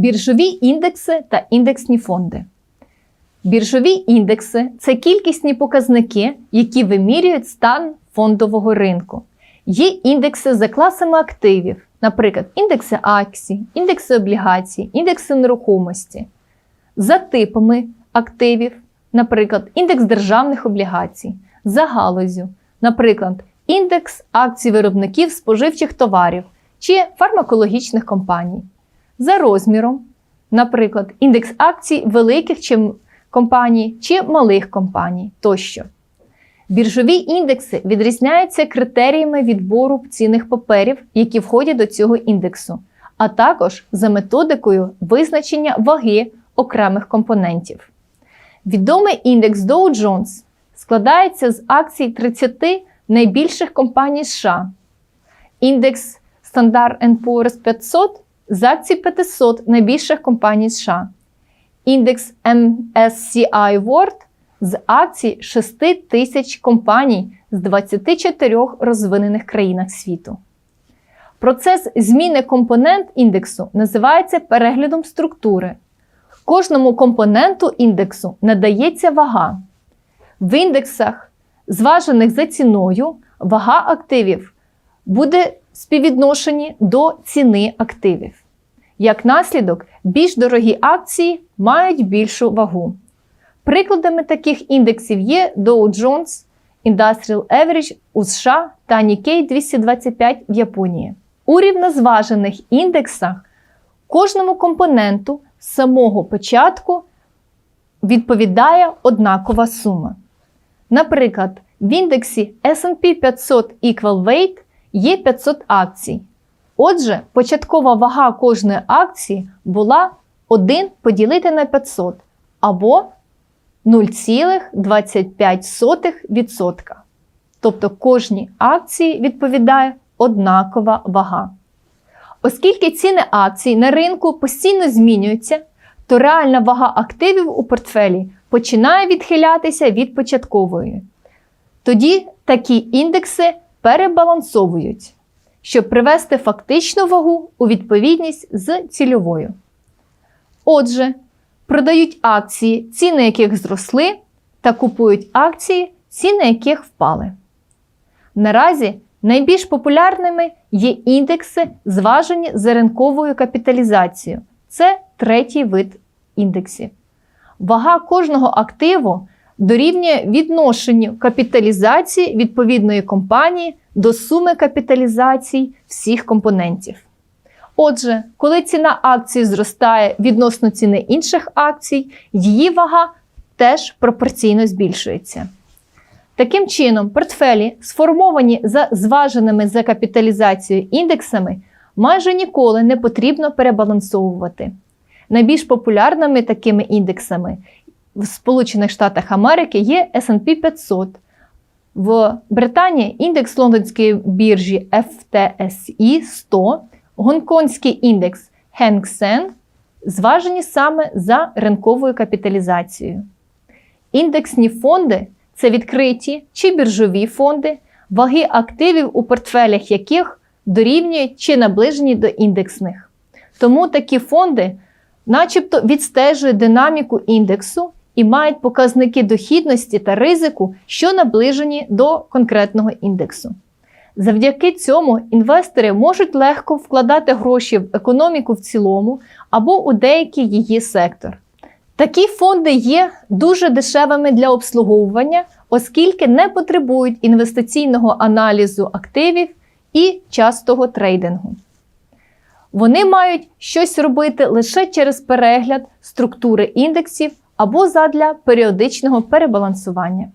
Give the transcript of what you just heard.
Біржові індекси та індексні фонди. Біржові індекси це кількісні показники, які вимірюють стан фондового ринку. Є індекси за класами активів, наприклад, індекси акцій, індекси облігацій, індекси нерухомості. За типами активів, наприклад, індекс державних облігацій, за галузю, наприклад, індекс акцій виробників споживчих товарів чи фармакологічних компаній. За розміром, наприклад, індекс акцій великих чи компаній чи малих компаній тощо. Біржові індекси відрізняються критеріями відбору цінних паперів, які входять до цього індексу, а також за методикою визначення ваги окремих компонентів. Відомий індекс Dow Jones складається з акцій 30 найбільших компаній США. Індекс Standard Poor's 500 з акцій 500 найбільших компаній США. Індекс MSCI World з акцій 6 тисяч компаній з 24 розвинених країнах світу. Процес зміни компонент індексу називається переглядом структури. Кожному компоненту індексу надається вага. В індексах, зважених за ціною, вага активів буде співвідношені до ціни активів. Як наслідок, більш дорогі акції мають більшу вагу. Прикладами таких індексів є Dow Jones Industrial Average у США та Nikkei 225 в Японії. У рівнозважених індексах кожному компоненту з самого початку відповідає однакова сума. Наприклад, в індексі SP 500 Equal Weight є 500 акцій. Отже, початкова вага кожної акції була 1 поділити на 500 або 0,25%. Тобто кожній акції відповідає однакова вага. Оскільки ціни акцій на ринку постійно змінюються, то реальна вага активів у портфелі починає відхилятися від початкової. Тоді такі індекси перебалансовують, щоб привести фактичну вагу у відповідність з цільовою. Отже, продають акції, ціни яких зросли, та купують акції, ціни яких впали. Наразі найбільш популярними є індекси, зважені за ринковою капіталізацією. Це третій вид індексів. Вага кожного активу дорівнює відношенню капіталізації відповідної компанії до суми капіталізацій всіх компонентів. Отже, коли ціна акції зростає відносно ціни інших акцій, її вага теж пропорційно збільшується. Таким чином, портфелі, сформовані за зваженими за капіталізацією індексами, майже ніколи не потрібно перебалансовувати. Найбільш популярними такими індексами в Сполучених Штатах Америки є SP 500. В Британії індекс лондонської біржі FTSE 100, гонконгський індекс Hang Seng зважені саме за ринковою капіталізацією. Індексні фонди це відкриті чи біржові фонди, ваги активів у портфелях яких дорівнюють чи наближені до індексних. Тому такі фонди, начебто, відстежують динаміку індексу і мають показники дохідності та ризику, що наближені до конкретного індексу. Завдяки цьому інвестори можуть легко вкладати гроші в економіку в цілому або у деякий її сектор. Такі фонди є дуже дешевими для обслуговування, оскільки не потребують інвестиційного аналізу активів і частого трейдингу. Вони мають щось робити лише через перегляд структури індексів або задля періодичного перебалансування.